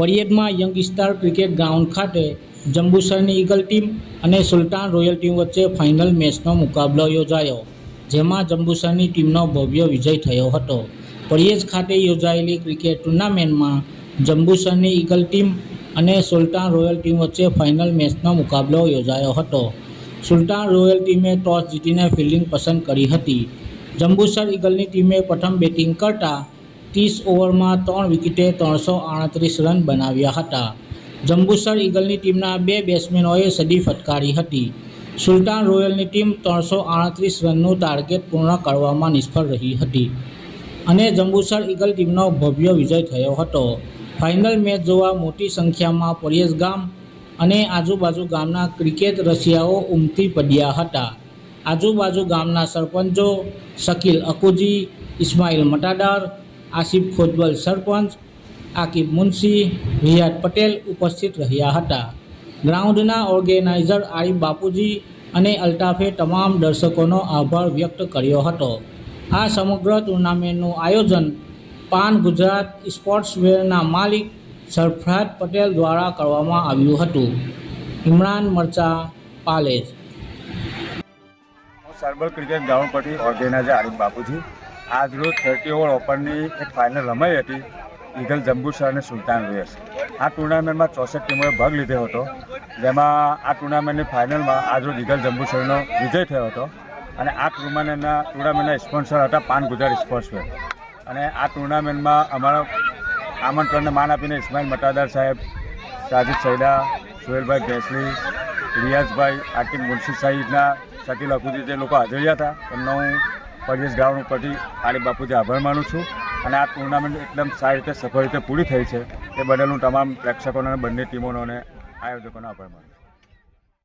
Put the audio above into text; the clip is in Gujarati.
ફરિયાદમાં યંગ સ્ટાર ક્રિકેટ ગ્રાઉન્ડ ખાતે જંબુસરની ઈગલ ટીમ અને સુલતાન રોયલ ટીમ વચ્ચે ફાઇનલ મેચનો મુકાબલો યોજાયો, જેમાં જંબુસરની ટીમનો ભવ્ય વિજય થયો હતો. ફરિયાદ ખાતે યોજાયેલી ક્રિકેટ ટુર્નામેન્ટમાં જંબુસરની ઈગલ ટીમ અને સુલતાન રોયલ ટીમ વચ્ચે ફાઇનલ મેચનો મુકાબલો યોજાયો હતો. સુલતાન રોયલ ટીમે ટોસ જીતીને ફિલ્ડિંગ પસંદ કરી હતી. જંબુસર ઈગલની ટીમે પ્રથમ બેટિંગ કરતા ત્રીસ ઓવરમાં ત્રણ વિકેટે ત્રણસો આડત્રીસ રન બનાવ્યા હતા. જંબુસર ઈગલની ટીમના બે બેટ્સમેનોએ સદી ફટકારી હતી. સુલતાન રોયલની ટીમ ત્રણસો આડત્રીસ રનનું ટાર્ગેટ પૂર્ણ કરવામાં નિષ્ફળ રહી હતી અને જંબુસર ઈગલ ટીમનો ભવ્ય વિજય થયો હતો. ફાઇનલ મેચ જોવા મોટી સંખ્યામાં પરેશ ગામ અને આજુબાજુ ગામના ક્રિકેટ રસિયાઓ ઉમટી પડ્યા હતા. આજુબાજુ ગામના સરપંચો શકીલ અકુજી, ઇસ્માઇલ મટાદાર આસિફ ખોજબલ સરપંચ, આકિબ મુનશી રિયાદ પટેલ ઉપસ્થિત રહ્યા હતા. ગ્રાઉન્ડના ઓર્ગેનાઇઝર આરિફ બાપુજી અને અલ્તાફે તમામ દર્શકોનો આભાર વ્યક્ત કર્યો હતો. આ સમગ્ર ટુર્નામેન્ટનું આયોજન પાન ગુજરાત સ્પોર્ટ્સવેરના માલિક સરફરાજ પટેલ દ્વારા કરવામાં આવ્યું હતું. ઇમરાન મરચા, પાલેજ. સરબલ ક્રિકેટ ગ્રાઉન્ડ પરથી ઓર્ગેનાઇઝર આરિફ બાપુજી. આજ રોજ થર્ટી ઓવર ઓપનની એક ફાઇનલ રમાઈ હતી. ઈગલ જંબુસર અને સુલતાન રોયર્સ આ ટુર્નામેન્ટમાં ચોસઠ ટીમોએ ભાગ લીધો હતો. જેમાં આ ટુર્નામેન્ટની ફાઇનલમાં આજરોજ ઈગલ જંબુસરનો વિજય થયો હતો. અને આ ટુર્નામેન્ટના ટુર્નામેન્ટના સ્પોન્સર હતા પાન ગુજરાત સ્પોર્ટ્સવેર અને આ ટુર્નામેન્ટમાં અમારા આમંત્રણને માન આપીને ઇસ્માઇલ મટાદાર સાહેબ, સાજિદ સૈદા સુહેલભાઈ ભેંસલી, રિયાઝભાઈ આકિબ મુનશી સાહિબના શકીલ અકુજી જે લોકો હાજર હતા, એમનો હું પરવેશ ગ્રાઉન્ડ ઉપરથી આલી બાપુજી આભાર માનું છું. અને આ ટુર્નામેન્ટ એકદમ સારી રીતે, સફળ રીતે પૂરી થઈ છે. એ બદલ હું તમામ પ્રેક્ષકોને બંને ટીમોનો અને આયોજકોનો આભાર માનું છું.